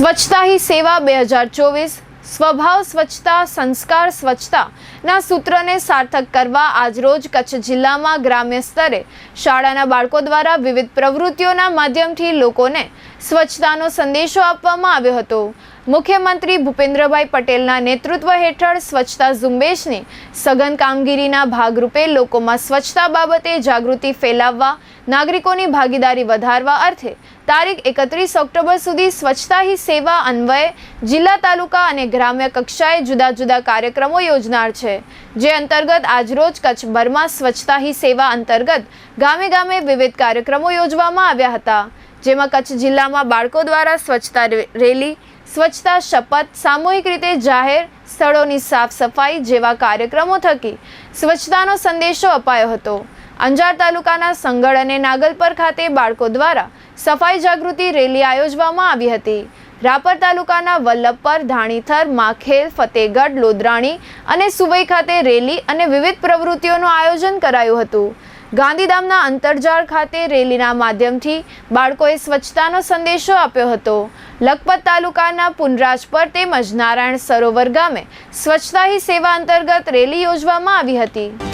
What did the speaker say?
સ્વચ્છતા હી સેવા બે હજાર ચોવીસ. સ્વભાવ સ્વચ્છતા, સંસ્કાર સ્વચ્છતા ના સૂત્રને સાર્થક કરવા આજરોજ કચ્છ જિલ્લામાં ગ્રામ્ય સ્તરે શાળાના બાળકો દ્વારા વિવિધ પ્રવૃત્તિઓના માધ્યમથી લોકોને સ્વચ્છતાનો સંદેશો આપવામાં આવ્યો હતો. મુખ્યમંત્રી ભૂપેન્દ્રભાઈ પટેલના નેતૃત્વ હેઠળ સ્વચ્છતા ઝુંબેશની સઘન કામગીરીના ભાગરૂપે લોકોમાં સ્વચ્છતા બાબતે જાગૃતિ ફેલાવવા નાગરિકોની ભાગીદારી વધારવા અર્થે તારીખ એકત્રીસ ઓક્ટોબર સુધી સ્વચ્છતા હી સેવા અન્વયે જિલ્લા, તાલુકા અને ગ્રામ્ય કક્ષાએ જુદા જુદા કાર્યક્રમો યોજનાર છે, જે અંતર્ગત આજરોજ કચ્છભરમાં સ્વચ્છતા હી સેવા અંતર્ગત ગામે ગામે વિવિધ કાર્યક્રમો યોજવામાં આવ્યા હતા, જેમાં કચ્છ જિલ્લામાં બાળકો દ્વારા સ્વચ્છતા રેલી, સ્વચ્છતા શપથ, સામૂહિક રીતે જાહેર સ્થળોની સાફ સફાઈ જેવા કાર્યક્રમો થકી સ્વચ્છતાનો સંદેશો અપાયો હતો. અંજાર તાલુકાના સંગળ અને નાગલપર ખાતે બાળકો દ્વારા સફાઈ જાગૃતિ રેલી આયોજવામાં આવી હતી. રાપર તાલુકાના વલ્લભપર, ધાણીથર, માખેલ, ફતેગઢ, લોદરાણી અને સુવઈ ખાતે રેલી અને વિવિધ પ્રવૃત્તિઓનું આયોજન કરાયું હતું. ગાંધીધામના અંતરજાળ ખાતે રેલીના માધ્યમથી બાળકોએ સ્વચ્છતાનો સંદેશો આપ્યો હતો. લખપત તાલુકાના પુનરાજપર તેમજ નારાયણ સરોવર ગામે સ્વચ્છતા હી સેવા અંતર્ગત રેલી યોજવામાં આવી હતી.